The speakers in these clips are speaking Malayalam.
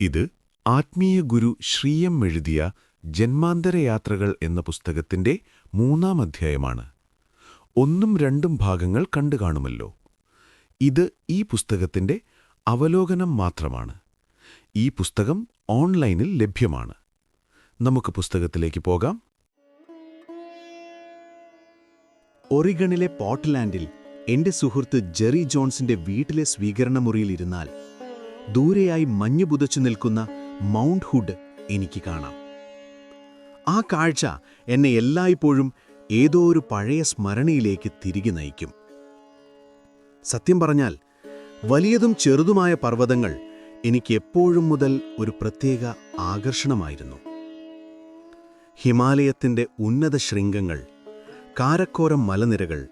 ഇത് ആത്മീയ ഗുരു ശ്രീയം എഴുതിയ ജന്മാന്തരയാത്രകൾ എന്ന പുസ്തകത്തിന്റെ മൂന്നാം അധ്യായമാണ്. ഒന്നും രണ്ടും ഭാഗങ്ങൾ കണ്ടു കാണുമല്ലോ. ഇത് ഈ പുസ്തകത്തിന്റെ അവലോകനം മാത്രമാണ്. ഈ പുസ്തകം ഓൺലൈനിൽ ലഭ്യമാണ്. നമുക്ക് പുസ്തകത്തിലേക്ക് പോകാം. ഒറിഗണിലെ പോർട്ട്ലാൻഡിൽ എന്റെ സുഹൃത്ത് ജെറി ജോൺസിന്റെ വീട്ടിലെ സ്വീകരണമുറിയിൽ ഇരുന്നാൽ ദൂരെയായി മഞ്ഞു പുതച്ചു നിൽക്കുന്ന മൗണ്ട് ഹുഡ് എനിക്ക് കാണാം. ആ കാഴ്ച എന്നെ എല്ലായ്പ്പോഴും ഏതോ ഒരു പഴയ സ്മരണയിലേക്ക് തിരികെ നയിക്കും. സത്യം പറഞ്ഞാൽ വലിയതും ചെറുതുമായ പർവതങ്ങൾ എനിക്ക് എപ്പോഴും മുതൽ ഒരു പ്രത്യേക ആകർഷണമായിരുന്നു. ഹിമാലയത്തിന്റെ ഉന്നത ശൃംഗങ്ങൾ കാരക്കോരം മലനിരകൾ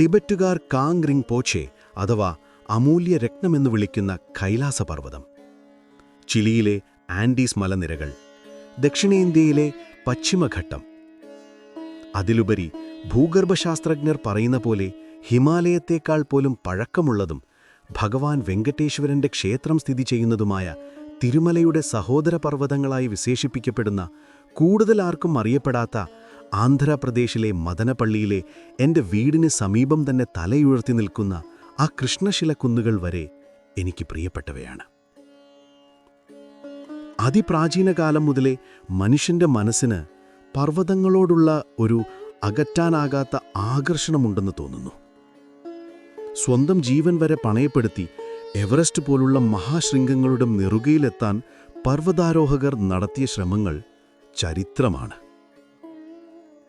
ടിബറ്റുകാർ കാങ് റിംഗ് പോച്ചെ അഥവാ അമൂല്യ രത്നമെന്ന് വിളിക്കുന്ന കൈലാസപർവതം. ചിലിയിലെ ആൻഡീസ് മലനിരകൾ ദക്ഷിണേന്ത്യയിലെ പശ്ചിമഘട്ടം. അതിലുപരി ഭൂഗർഭശാസ്ത്രജ്ഞർ പറയുന്ന പോലെ ഹിമാലയത്തേക്കാൾ പോലും പഴക്കമുള്ളതും ഭഗവാൻ വെങ്കടേശ്വരന്റെ ക്ഷേത്രം സ്ഥിതി ചെയ്യുന്നതുമായ തിരുമലയുടെ സഹോദര പർവതങ്ങളായി വിശേഷിപ്പിക്കപ്പെടുന്ന കൂടുതൽ ആർക്കും അറിയപ്പെടാത്ത ആന്ധ്രാപ്രദേശിലെ മദനപ്പള്ളിയിലെ എന്റെ വീടിന് സമീപം തന്നെ തലയുയർത്തി നിൽക്കുന്ന ആ കൃഷ്ണശില കുന്നുകൾ വരെ എനിക്ക് പ്രിയപ്പെട്ടവയാണ്. അതിപ്രാചീന കാലം മുതലേ മനുഷ്യന്റെ മനസ്സിന് പർവതങ്ങളോടുള്ള ഒരു അകറ്റാനാകാത്ത ആകർഷണമുണ്ടെന്ന് തോന്നുന്നു. സ്വന്തം ജീവൻ വരെ പണയപ്പെടുത്തി എവറസ്റ്റ് പോലുള്ള മഹാശൃംഗങ്ങളുടെ നെറുകയിലെത്താൻ പർവതാരോഹകർ നടത്തിയ ശ്രമങ്ങൾ ചരിത്രമാണ്.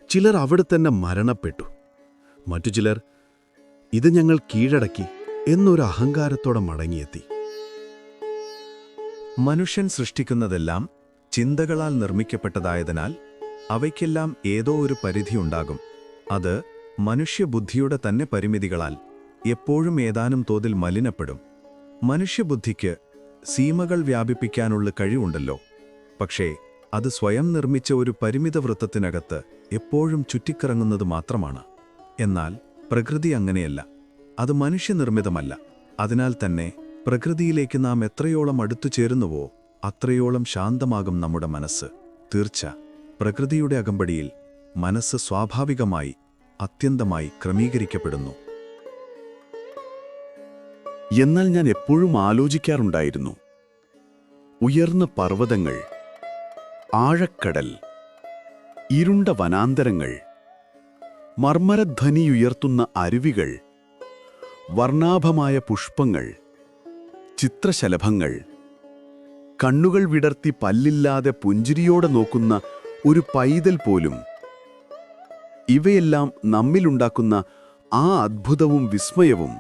ചിലർ അവിടെ തന്നെ മരണപ്പെട്ടു. മറ്റു ചിലർ ഇത് ഞങ്ങൾ കീഴടക്കി എന്നൊരു അഹങ്കാരത്തോടെ മടങ്ങിയെത്തി. മനുഷ്യൻ സൃഷ്ടിക്കുന്നതെല്ലാം ചിന്തകളാൽ നിർമ്മിക്കപ്പെട്ടതായതിനാൽ അവയ്ക്കെല്ലാം ഏതോ ഒരു പരിധിയുണ്ടാകും അത് മനുഷ്യബുദ്ധിയുടെ തന്നെ പരിമിതികളാൽ എപ്പോഴും ഏതാനും തോതിൽ മലിനപ്പെടും. മനുഷ്യബുദ്ധിക്ക് സീമകൾ വ്യാപിപ്പിക്കാനുള്ള കഴിവുണ്ടല്ലോ. പക്ഷേ അത് സ്വയം നിർമ്മിച്ച ഒരു പരിമിത വൃത്തത്തിനകത്ത് എപ്പോഴും ചുറ്റിക്കറങ്ങുന്നത് മാത്രമാണ്. എന്നാൽ പ്രകൃതി അങ്ങനെയല്ല. അത് മനുഷ്യനിർമ്മിതമല്ല. അതിനാൽ തന്നെ പ്രകൃതിയിലേക്ക് നാം എത്രയോളം അടുത്തു ചേരുന്നുവോ അത്രയോളം ശാന്തമാകും നമ്മുടെ മനസ്സ്. തീർച്ച. പ്രകൃതിയുടെ അകമ്പടിയിൽ മനസ്സ് സ്വാഭാവികമായി അത്യന്തമായി ക്രമീകരിക്കപ്പെടുന്നു. എന്നാൽ ഞാൻ എപ്പോഴും ആലോചിക്കാറുണ്ടായിരുന്നു. ഉയർന്ന പർവതങ്ങൾ ആഴക്കടൽ ഇരുണ്ട വനാന്തരങ്ങൾ മർമ്മരധ്വനിയുയർത്തുന്ന അരുവികൾ വർണാഭമായ പുഷ്പങ്ങൾ ചിത്രശലഭങ്ങൾ കണ്ണുകൾ വിടർത്തി പല്ലില്ലാതെ പുഞ്ചിരിയോടെ നോക്കുന്ന ഒരു പൈതൽ പോലും. ഇവയെല്ലാം നമ്മിലുണ്ടാക്കുന്ന ആ അത്ഭുതവും വിസ്മയവും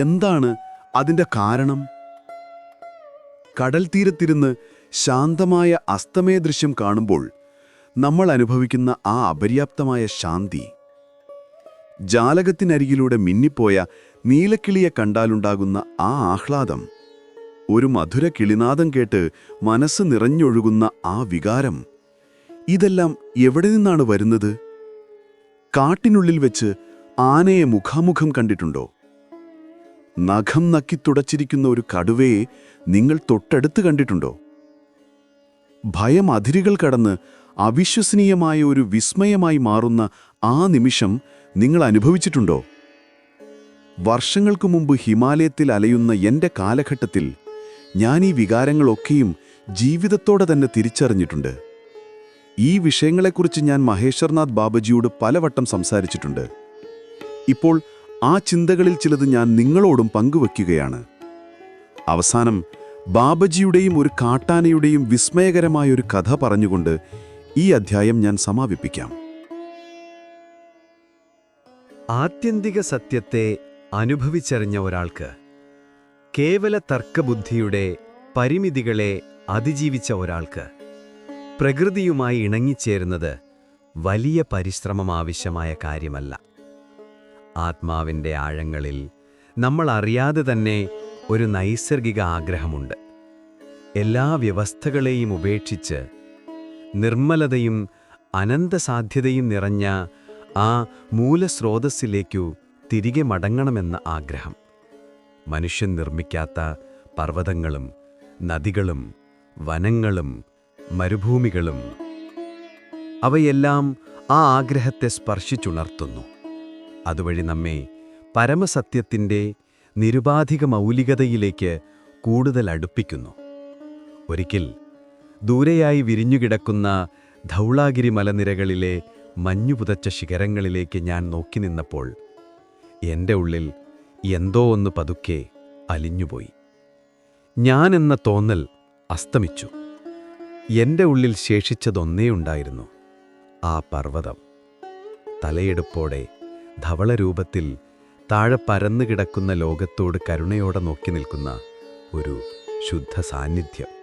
എന്താണ് അതിന്റെ കാരണം? കടൽ തീരത്തിരുന്ന് ശാന്തമായ അസ്തമയ ദൃശ്യം കാണുമ്പോൾ നമ്മൾ അനുഭവിക്കുന്ന ആ അപര്യാപ്തമായ ശാന്തി. ജാലകത്തിനരികിലൂടെ മിന്നിപ്പോയ നീലക്കിളിയെ കണ്ടാലുണ്ടാകുന്ന ആ ആഹ്ലാദം ഒരു മധുര കിളിനാദം കേട്ട് മനസ്സ് നിറഞ്ഞൊഴുകുന്ന ആ വികാരം ഇതെല്ലാം എവിടെ നിന്നാണ് വരുന്നത്? കാട്ടിനുള്ളിൽ വെച്ച് ആനയെ മുഖാമുഖം കണ്ടിട്ടുണ്ടോ? നഖം നക്കി തുടച്ചിരിക്കുന്ന ഒരു കടുവയെ നിങ്ങൾ തൊട്ടടുത്ത് കണ്ടിട്ടുണ്ടോ? ഭയം അതിരുകൾ കടന്ന് അവിശ്വസനീയമായ ഒരു വിസ്മയമായി മാറുന്ന ആ നിമിഷം നിങ്ങൾ അനുഭവിച്ചിട്ടുണ്ടോ? വർഷങ്ങൾക്കു മുമ്പ് ഹിമാലയത്തിൽ അലയുന്ന എന്റെ കാലഘട്ടത്തിൽ ഞാൻ ഈ വികാരങ്ങളൊക്കെയും ജീവിതത്തോടെ തന്നെ തിരിച്ചറിഞ്ഞിട്ടുണ്ട്. ഈ വിഷയങ്ങളെക്കുറിച്ച് ഞാൻ മഹേശ്വർനാഥ് ബാബജിയോട് പലവട്ടം സംസാരിച്ചിട്ടുണ്ട്. ഇപ്പോൾ ആ ചിന്തകളിൽ ചിലത് ഞാൻ നിങ്ങളോടും പങ്കുവെക്കുകയാണ്. അവസാനം ബാബജിയുടെയും ഒരു കാട്ടാനയുടെയും വിസ്മയകരമായ ഒരു കഥ പറഞ്ഞുകൊണ്ട് ഈ അധ്യായം ഞാൻ സമാപിപ്പിക്കാം. ആത്യന്തിക സത്യത്തെ അനുഭവിച്ചറിഞ്ഞ ഒരാൾക്ക് കേവല തർക്കബുദ്ധിയുടെ പരിമിതികളെ അതിജീവിച്ച ഒരാൾക്ക് പ്രകൃതിയുമായി ഇണങ്ങിച്ചേരുന്നത് വലിയ പരിശ്രമം ആവശ്യമായ കാര്യമല്ല. ആത്മാവിന്റെ ആഴങ്ങളിൽ നമ്മൾ അറിയാതെ തന്നെ ഒരു നൈസർഗിക ആഗ്രഹമുണ്ട്. എല്ലാ വ്യവസ്ഥകളെയും ഉപേക്ഷിച്ച് നിർമ്മലതയും അനന്തസാധ്യതയും നിറഞ്ഞ ആ മൂലസ്രോതസ്സിലേക്കു തിരികെ മടങ്ങണമെന്ന ആഗ്രഹം. മനുഷ്യൻ നിർമ്മിക്കാത്ത പർവതങ്ങളും നദികളും വനങ്ങളും മരുഭൂമികളും അവയെല്ലാം ആ ആഗ്രഹത്തെ സ്പർശിച്ചുണർത്തുന്നു. അതുവഴി നമ്മെ പരമസത്യത്തിന്റെ നിരുപാധിക മൗലികതയിലേക്ക് കൂടുതൽ അടുപ്പിക്കുന്നു. ഒരിക്കൽ ദൂരെയായി വിരിഞ്ഞുകിടക്കുന്ന ധൗളാഗിരി മലനിരകളിലെ മഞ്ഞുപുതച്ച ശിഖരങ്ങളിലേക്ക് ഞാൻ നോക്കി നിന്നപ്പോൾ എന്റെ ഉള്ളിൽ എന്തോ ഒന്ന് പതുക്കെ അലിഞ്ഞുപോയി. ഞാൻ എന്ന തോന്നൽ അസ്തമിച്ചു. എന്റെ ഉള്ളിൽ ശേഷിച്ചതൊന്നേ ഉണ്ടായിരുന്നു ആ പർവതം. തലയെടുപ്പോടെ ധവളരൂപത്തിൽ താഴെ പരന്നു കിടക്കുന്ന ലോകത്തോട് കരുണയോടെ നോക്കി നിൽക്കുന്ന ഒരു ശുദ്ധ സാന്നിധ്യം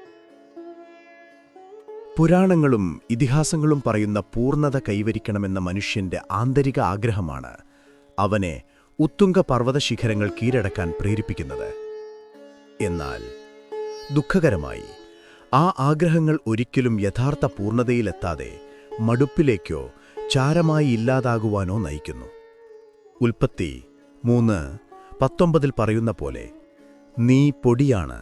പുരാണങ്ങളും ഇതിഹാസങ്ങളും പറയുന്ന പൂർണത കൈവരിക്കണമെന്ന മനുഷ്യന്റെ ആന്തരിക ആഗ്രഹമാണ് അവനെ ഉത്തുംഗ പർവതശിഖരങ്ങൾ കീഴടക്കാൻ പ്രേരിപ്പിക്കുന്നത്. എന്നാൽ ദുഃഖകരമായി ആ ആഗ്രഹങ്ങൾ ഒരിക്കലും യഥാർത്ഥ പൂർണതയിലെത്താതെ മടുപ്പിലേക്കോ ചാരമായി ഇല്ലാതാകുവാനോ നയിക്കുന്നു. ഉൽപ്പത്തി മൂന്ന് പത്തൊമ്പതിൽ പറയുന്ന പോലെ നീ പൊടിയാണ്.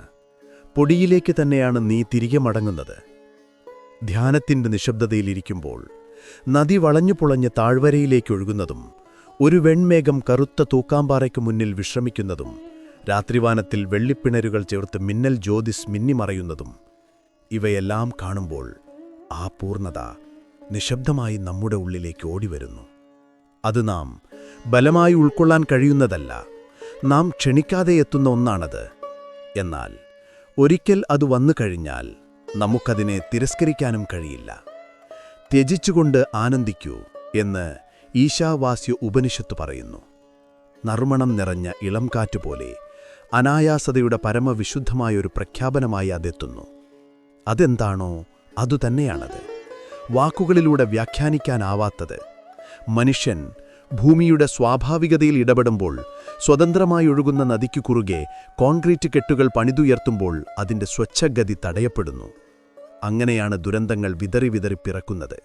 പൊടിയിലേക്ക് തന്നെയാണ് നീ തിരികെ മടങ്ങുന്നത്. ധ്യാനത്തിന്റെ നിശബ്ദതയിലിരിക്കുമ്പോൾ നദി വളഞ്ഞു പുളഞ്ഞ് താഴ്വരയിലേക്കൊഴുകുന്നതും ഒരു വെൺമേഘം കറുത്ത തൂക്കാമ്പാറയ്ക്ക് മുന്നിൽ വിശ്രമിക്കുന്നതും രാത്രിവാനത്തിൽ വെള്ളിപ്പിണരുകൾ ചേർത്ത് മിന്നൽ ജ്യോതിസ് മിന്നിമറയുന്നതും ഇവയെല്ലാം കാണുമ്പോൾ ആ പൂർണത നിശബ്ദമായി നമ്മുടെ ഉള്ളിലേക്ക് ഓടിവരുന്നു. അത് നാം ബലമായി ഉൾക്കൊള്ളാൻ കഴിയുന്നതല്ല നാം ക്ഷണിക്കാതെ എത്തുന്ന ഒന്നാണത്. എന്നാൽ ഒരിക്കൽ അത് വന്നു കഴിഞ്ഞാൽ നമുക്കതിനെ തിരസ്കരിക്കാനും കഴിയില്ല. ത്യജിച്ചുകൊണ്ട് ആനന്ദിക്കൂ എന്ന് ഈശാവാസ്യ ഉപനിഷത്ത് പറയുന്നു. നർമ്മണം നിറഞ്ഞ ഇളം കാറ്റുപോലെ അനായാസതയുടെ പരമവിശുദ്ധമായൊരു പ്രഖ്യാപനമായി അതെത്തുന്നു. അതെന്താണോ അതുതന്നെയാണത് വാക്കുകളിലൂടെ വ്യാഖ്യാനിക്കാനാവാത്തത്. മനുഷ്യൻ ഭൂമിയുടെ സ്വാഭാവികതയിൽ ഇടപെടുമ്പോൾ സ്വതന്ത്രമായി ഒഴുകുന്ന നദിക്കു കുറുകെ കോൺക്രീറ്റ് കെട്ടുകൾ പണിതുയർത്തുമ്പോൾ അതിന്റെ സ്വച്ഛഗതി തടയപ്പെടുന്നു. അങ്ങനെയാണ് ദുരന്തങ്ങൾ വിതറി വിതറി പിറക്കുന്നത്.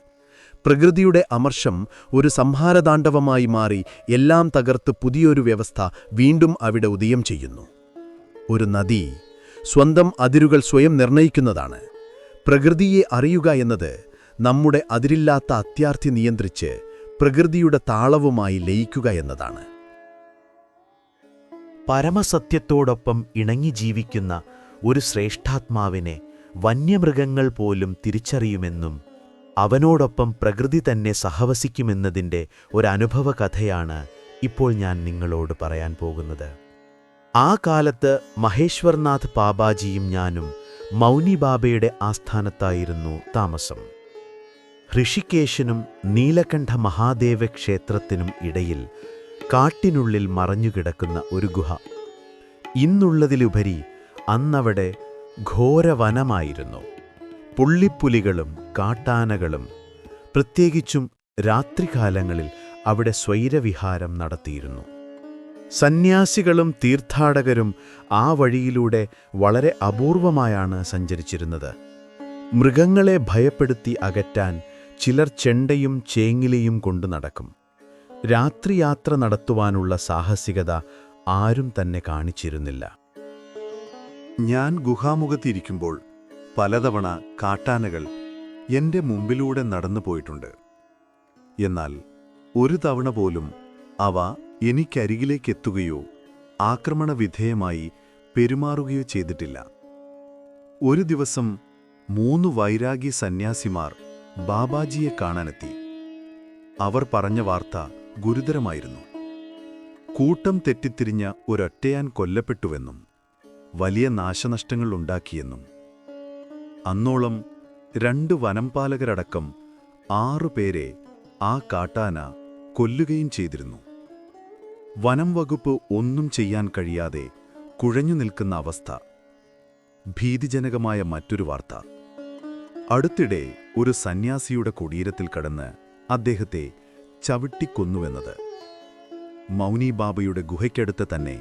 പ്രകൃതിയുടെ അമർഷം ഒരു സംഹാരതാണ്ഡവമായി മാറി എല്ലാം തകർത്ത് പുതിയൊരു വ്യവസ്ഥ വീണ്ടും അവിടെ ഉദയം ചെയ്യുന്നു. ഒരു നദി സ്വന്തം അതിരുകൾ സ്വയം നിർണയിക്കുന്നതാണ്. പ്രകൃതിയെ അറിയുക എന്നത് നമ്മുടെ അതിരില്ലാത്ത അത്യാർത്ഥി നിയന്ത്രിച്ച് പ്രകൃതിയുടെ താളവുമായി ലയിക്കുക എന്നതാണ്. പരമസത്യത്തോടൊപ്പം ഇണങ്ങി ജീവിക്കുന്ന ഒരു ശ്രേഷ്ഠാത്മാവിനെ വന്യമൃഗങ്ങൾ പോലും തിരിച്ചറിയുമെന്നും അവനോടൊപ്പം പ്രകൃതി തന്നെ സഹവസിക്കുമെന്നതിന്റെ ഒരനുഭവ കഥയാണ് ഇപ്പോൾ ഞാൻ നിങ്ങളോട് പറയാൻ പോകുന്നത്. ആ കാലത്ത് മഹേശ്വർനാഥ് പാബാജിയും ഞാനും മൗനി ബാബയുടെ ആസ്ഥാനത്തായിരുന്നു താമസം. ഋഷികേശനും നീലകണ്ഠ മഹാദേവ ക്ഷേത്രത്തിനും ഇടയിൽ കാട്ടിനുള്ളിൽ മറഞ്ഞുകിടക്കുന്ന ഒരു ഗുഹ. ഇന്നുള്ളതിലുപരി അന്നവിടെ ഘോരവനമായിരുന്നു. പുള്ളിപ്പുലികളും കാട്ടാനകളും പ്രത്യേകിച്ചും രാത്രികാലങ്ങളിൽ അവിടെ സ്വൈരവിഹാരം നടത്തിയിരുന്നു. സന്യാസികളും തീർത്ഥാടകരും ആ വഴിയിലൂടെ വളരെ അപൂർവമായാണ് സഞ്ചരിച്ചിരുന്നത്. മൃഗങ്ങളെ ഭയപ്പെടുത്തി അകറ്റാൻ ചിലർ ചെണ്ടയും ചേങ്ങിലയും കൊണ്ടു നടക്കും. രാത്രിയാത്ര നടത്തുവാനുള്ള സാഹസികത ആരും തന്നെ കാണിച്ചിരുന്നില്ല. ഞാൻ ഗുഹാമുഖത്തിരിക്കുമ്പോൾ പലതവണ കാട്ടാനകൾ എന്റെ മുമ്പിലൂടെ നടന്നു പോയിട്ടുണ്ട്. എന്നാൽ ഒരു തവണ പോലും അവ എനിക്കരികിലേക്കെത്തുകയോ ആക്രമണവിധേയമായി പെരുമാറുകയോ ചെയ്തിട്ടില്ല. ഒരു ദിവസം മൂന്ന് വൈരാഗി സന്യാസിമാർ ബാബാജിയെ കാണാനെത്തി. അവർ പറഞ്ഞ വാർത്ത ഗുരുതരമായിരുന്നു. കൂട്ടം തെറ്റിത്തിരിഞ്ഞ ഒരൊറ്റയാൻ കൊല്ലപ്പെട്ടുവെന്നും വലിയ നാശനഷ്ടങ്ങൾ ഉണ്ടാക്കിയെന്നും അന്നോളം രണ്ട് വനംപാലകരടക്കം ആറുപേരെ ആ കാട്ടാന കൊല്ലുകയും ചെയ്തിരുന്നു. വനം വകുപ്പ് ഒന്നും ചെയ്യാൻ കഴിയാതെ കുഴഞ്ഞു നിൽക്കുന്ന അവസ്ഥ. ഭീതിജനകമായ മറ്റൊരു വാർത്ത. അടുത്തിടെ ഒരു സന്യാസിയുടെ കുടീരത്തിൽ കടന്ന് അദ്ദേഹത്തെ ചവിട്ടിക്കൊന്നുവെന്നത്. മൗനി ബാബയുടെ ഗുഹയ്ക്കടുത്ത് തന്നെ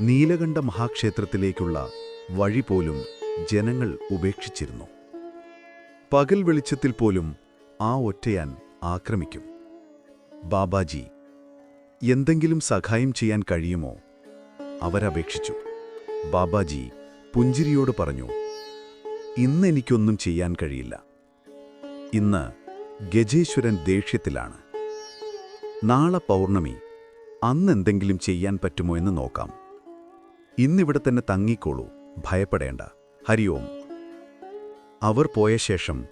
നീലകണ്ഠ മഹാക്ഷേത്രത്തിലേക്കുള്ള വഴി പോലും ജനങ്ങൾ ഉപേക്ഷിച്ചിരുന്നു. പകൽ വെളിച്ചത്തിൽ പോലും ആ ഒറ്റയാൻ ആക്രമിക്കും. ബാബാജി എന്തെങ്കിലും സഹായം ചെയ്യാൻ കഴിയുമോ? അവരപേക്ഷിച്ചു. ബാബാജി പുഞ്ചിരിയോട് പറഞ്ഞു ഇന്ന് എനിക്കൊന്നും ചെയ്യാൻ കഴിയില്ല. ഇന്ന് ഗജേശ്വരൻ ദേഷ്യത്തിലാണ്. നാളെ പൗർണമി. അന്നെന്തെങ്കിലും ചെയ്യാൻ പറ്റുമോ എന്ന് നോക്കാം. ഇന്നിവിടെ തന്നെ തങ്ങിക്കോളൂ. ഭയപ്പെടേണ്ട. ഹരിയോം അവർ പോയ ശേഷം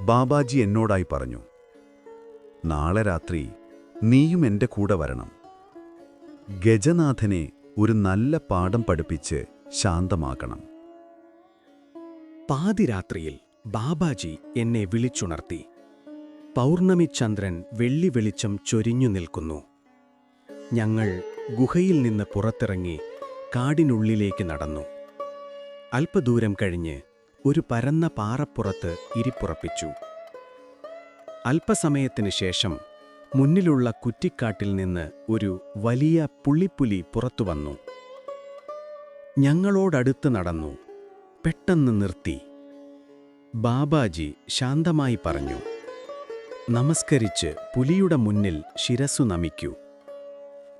ബാബാജി എന്നോടായി പറഞ്ഞു നാളെ രാത്രി നീയും എന്റെ കൂടെ വരണം. ഗജനാഥനെ ഒരു നല്ല പാഠം പഠിപ്പിച്ച് ശാന്തമാക്കണം. പാതിരാത്രിയിൽ ബാബാജി എന്നെ വിളിച്ചുണർത്തി. പൗർണമി ചന്ദ്രൻ വെള്ളി വെളിച്ചം ചൊരിഞ്ഞു നിൽക്കുന്നു. ഞങ്ങൾ ഗുഹയിൽ നിന്ന് പുറത്തിറങ്ങി കാടിനുള്ളിലേക്ക് നടന്നു. അല്പദൂരം കഴിഞ്ഞ് ഒരു പരന്ന പാറപ്പുറത്ത് ഇരിപ്പുറപ്പിച്ചു. അല്പസമയത്തിനു ശേഷം മുന്നിലുള്ള കുറ്റിക്കാട്ടിൽ നിന്ന് ഒരു വലിയ പുള്ളിപ്പുലി പുറത്തു വന്നു. ഞങ്ങളോടടുത്ത് നടന്നു. പെട്ടെന്ന് നിർത്തി. ബാബാജി ശാന്തമായി പറഞ്ഞു. നമസ്കരിച്ച് പുലിയുടെ മുന്നിൽ ശിരസ്സു നമിക്കൂ.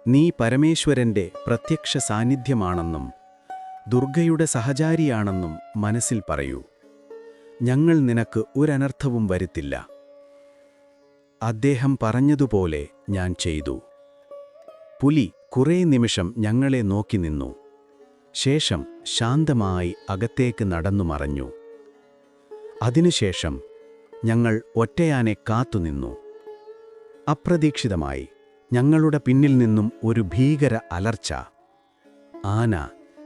നീ പരമേശ്വരന്റെ പ്രത്യക്ഷ സാന്നിധ്യമാണെന്നും ദുർഗയുടെ സഹചാരിയാണെന്നും മനസ്സിൽ പറയൂ. ഞങ്ങൾ നിനക്ക് ഒരനർത്ഥവും വരുത്തില്ല. അദ്ദേഹം പറഞ്ഞതുപോലെ ഞാൻ ചെയ്തു. പുലി കുറേ നിമിഷം ഞങ്ങളെ നോക്കി നിന്നു. ശേഷം ശാന്തമായി അകത്തേക്ക് നടന്നു മറഞ്ഞു. അതിനുശേഷം ഞങ്ങൾ ഒറ്റയാനെ കാത്തുനിന്നു അപ്രതീക്ഷിതമായി ഞങ്ങളുടെ പിന്നിൽ നിന്നും ഒരു ഭീകര അലർച്ച. ആന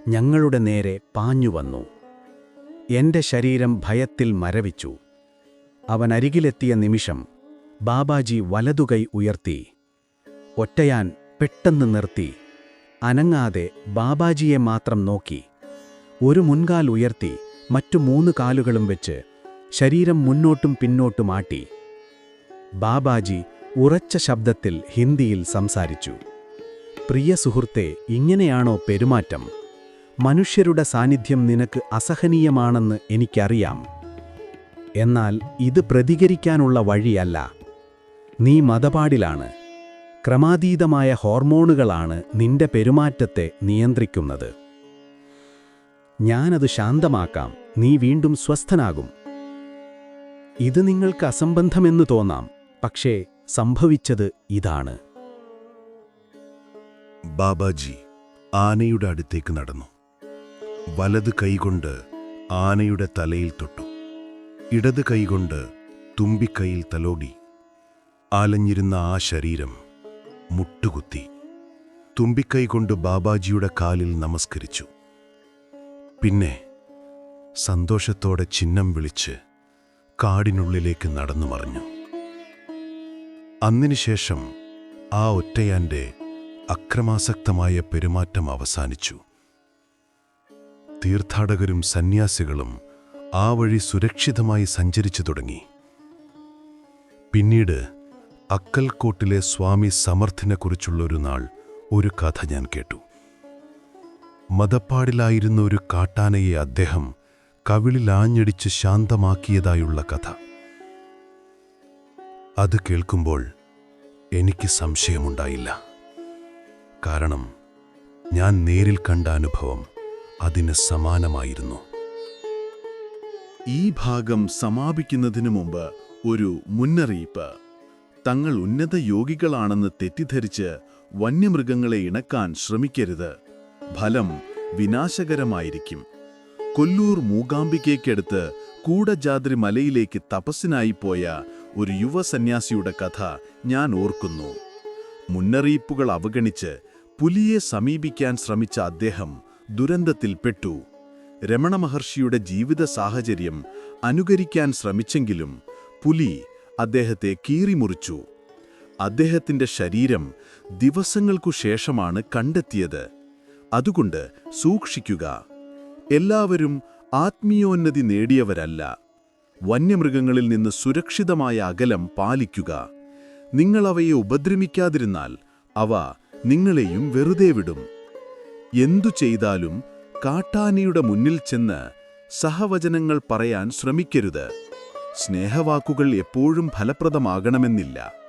ഞങ്ങളുടെ നേരെ പാഞ്ഞുവന്നു എന്റെ ശരീരം ഭയത്തിൽ മരവിച്ചു. അവൻ അരികിലെത്തിയ നിമിഷം ബാബാജി വലതുകൈ ഉയർത്തി. ഒറ്റയാൻ പെട്ടെന്ന് നിർത്തി. അനങ്ങാതെ ബാബാജിയെ മാത്രം നോക്കി. ഒരു മുൻകാൽ ഉയർത്തി മറ്റു മൂന്ന് കാലുകളും വെച്ച് ശരീരം മുന്നോട്ടും പിന്നോട്ടുമാട്ടി ബാബാജി ഉറച്ച ശബ്ദത്തിൽ ഹിന്ദിയിൽ സംസാരിച്ചു. പ്രിയ സുഹൃത്തെ ഇങ്ങനെയാണോ പെരുമാറ്റം? മനുഷ്യരുടെ സാന്നിധ്യം നിനക്ക് അസഹനീയമാണെന്ന് എനിക്കറിയാം. എന്നാൽ ഇത് പ്രതികരിക്കാനുള്ള വഴിയല്ല. നീ മതപാടിലാണ്. ക്രമാതീതമായ ഹോർമോണുകളാണ് നിന്റെ പെരുമാറ്റത്തെ നിയന്ത്രിക്കുന്നത്. ഞാനത് ശാന്തമാക്കാം. നീ വീണ്ടും സ്വസ്ഥനാകും. ഇത് നിങ്ങൾക്ക് അസംബന്ധമെന്ന് തോന്നാം. പക്ഷേ സംഭവിച്ചത് ഇതാണ്. ബാബാജി ആനയുടെ അടുത്തേക്ക് നടന്നു. വലത് കൈകൊണ്ട് ആനയുടെ തലയിൽ തൊട്ടു. ഇടത് കൈകൊണ്ട് തുമ്പിക്കൈയിൽ തലോടി. ആലഞ്ഞിരുന്ന ആ ശരീരം മുട്ടുകുത്തി. തുമ്പിക്കൈ കൊണ്ട് ബാബാജിയുടെ കാലിൽ നമസ്കരിച്ചു. പിന്നെ സന്തോഷത്തോടെ ചിഹ്നം വിളിച്ച് കാടിനുള്ളിലേക്ക് നടന്നു മറിഞ്ഞു. അന്നിനുശേഷം ആ ഒറ്റയാന്റെ അക്രമാസക്തമായ പെരുമാറ്റം അവസാനിച്ചു. തീർത്ഥാടകരും സന്യാസികളും ആ വഴി സുരക്ഷിതമായി സഞ്ചരിച്ചു തുടങ്ങി. പിന്നീട് അക്കൽക്കോട്ടിലെ സ്വാമി സമർത്ഥിനെക്കുറിച്ചുള്ളൊരു നാൾ ഒരു കഥ ഞാൻ കേട്ടു. മതപ്പാടിലായിരുന്ന ഒരു കാട്ടാനയെ അദ്ദേഹം കവിളിലാഞ്ഞടിച്ച് ശാന്തമാക്കിയതായുള്ള കഥ. അത് കേൾക്കുമ്പോൾ എനിക്ക് സംശയമുണ്ടായില്ല. കാരണം ഞാൻ നേരിൽ കണ്ട അനുഭവം അതിന് സമാനമായിരുന്നു. ഈ ഭാഗം സമാപിക്കുന്നതിനു മുമ്പ് ഒരു മുന്നറിയിപ്പ്. തങ്ങൾ ഉന്നത യോഗികളാണെന്ന് തെറ്റിദ്ധരിച്ച് വന്യമൃഗങ്ങളെ ഇണക്കാൻ ശ്രമിക്കരുത്. ഫലം വിനാശകരമായിരിക്കും. കൊല്ലൂർ മൂകാംബികയ്ക്കടുത്ത് കൂടജാദ്രി മലയിലേക്ക് തപസ്സിനായി പോയ ഒരു യുവസന്യാസിയുടെ കഥ ഞാൻ ഓർക്കുന്നു. മുന്നറിയിപ്പുകൾ അവഗണിച്ച് പുലിയെ സമീപിക്കാൻ ശ്രമിച്ച അദ്ദേഹം ദുരന്തത്തിൽപ്പെട്ടു രമണ മഹർഷിയുടെ ജീവിത സാഹചര്യം അനുകരിക്കാൻ ശ്രമിച്ചെങ്കിലും പുലി അദ്ദേഹത്തെ കീറിമുറിച്ചു. അദ്ദേഹത്തിന്റെ ശരീരം ദിവസങ്ങൾക്കു ശേഷമാണ് കണ്ടെത്തിയത്. അതുകൊണ്ട് സൂക്ഷിക്കുക. എല്ലാവരും ആത്മീയോന്നതി നേടിയവരല്ല. വന്യമൃഗങ്ങളിൽ നിന്ന് സുരക്ഷിതമായ അകലം പാലിക്കുക. നിങ്ങളവയെ ഉപദ്രവിക്കാതിരുന്നാൽ അവ നിങ്ങളെയും വെറുതെ വിടും. എന്തു ചെയ്താലും കാട്ടാനയുടെ മുന്നിൽ ചെന്ന് സഹവചനങ്ങൾ പറയാൻ ശ്രമിക്കരുത്. സ്നേഹവാക്കുകൾ എപ്പോഴും ഫലപ്രദമാകണമെന്നില്ല.